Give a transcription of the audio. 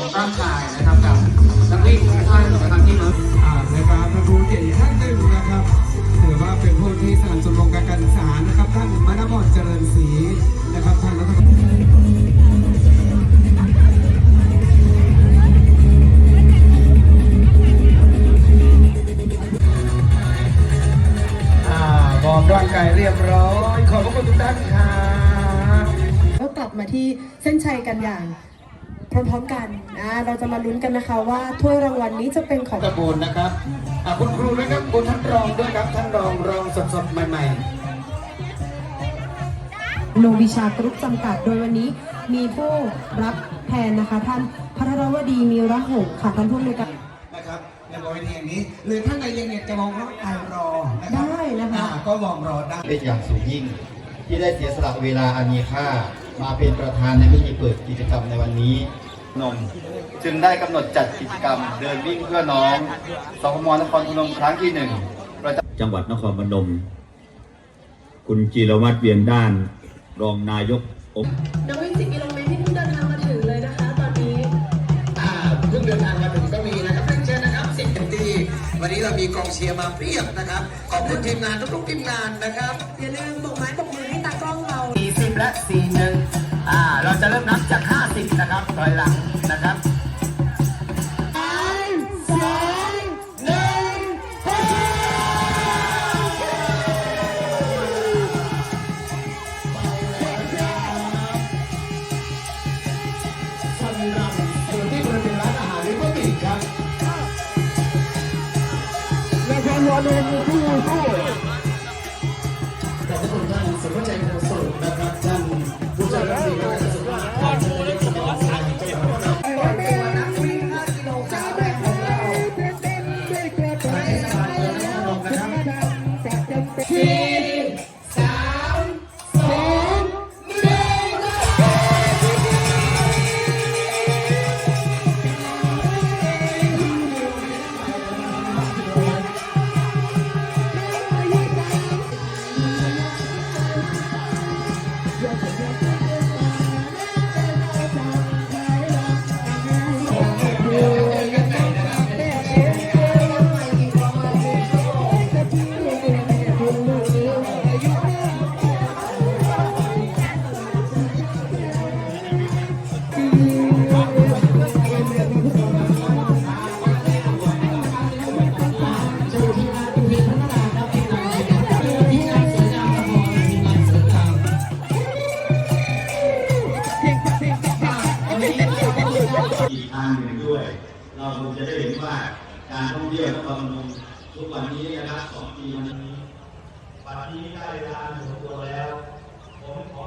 ร่วมวอร์มร่างกายนะครับกับนักวิ่งทุกท่านนะครับที่มาอ่านะครับพระครูเกียรติอีกท่านหนึ่งนะครับถือว่าเป็นผู้ที่สนับสนุนการศึกษานะครับท่านมณพรเจริญศรีนะครับท่านรัฐมนตรีอ่าวอร์มร่างกายเรียบร้อย ขอบพระคุณทุกท่านครับก็กลับมาที่เส้นชัยกันอย่าง พร้อมๆกันนะเราจะมาลุ้นกันนะคะว่าถ้วยรางวัลนี้จะเป็นของตะบูนนะครับอะคุณครูด้วยครับคุณท่านรองด้วยครับท่านรองรองสดๆใหม่โนวิชากรุ๊ปจำกัดโดยวันนี้มีผู้รับแทนนะคะ ท่านพัทรวดีมีระหงส์ค่ะท่านผู้อำนวยการนะครับในบริเวณอย่างนี้หรือท่านใดยังอยากจะมองร่างกายรอนะครับได้นะคะอ่าก็มองรอได้เป็นอย่างสูงยิ่ง ที่ได้เสียสละเวลาอันมีค่า มาเป็นประธานในพิธีเปิดกิจกรรมในวันนี้นมจึงได้กำหนดจัดกิจกรรม เดินวิ่งเพื่อน้องสพมนครพนมครั้งที่หนึ่งประจำจังหวัดนครพนม คุณจิรวัตรเวียงด้าน รองนายกองค์นักวิ่ง10กิโลเมตรที่เพิ่งเดินทางมาถึงเลยนะคะตอนนี้ๆอ่าเพิ่งเดินทางมาถึงก็มีนะครับเรียนเชิญนะครับเสียงเต็มที่วันนี้เรามีกองเชียร์มาเพียบนะครับขอบคุณทีมงานทุกๆทีมงานนะครับอย่าลืมบอกไม้บอกมือให้ตากล้องเรา40และ41อ่าเราจะ เริ่มนับจาก 50 นะครับถอยหลังนะครับสำหรับอยู่ที่บริเเราคงจะได้เห็นว่าการท่องเที่ยวนครพนมทุกวันนี้นะครับสองปีมานี้ปัจจุบันนี้ได้เวลาหมดตัวแล้วผมขอ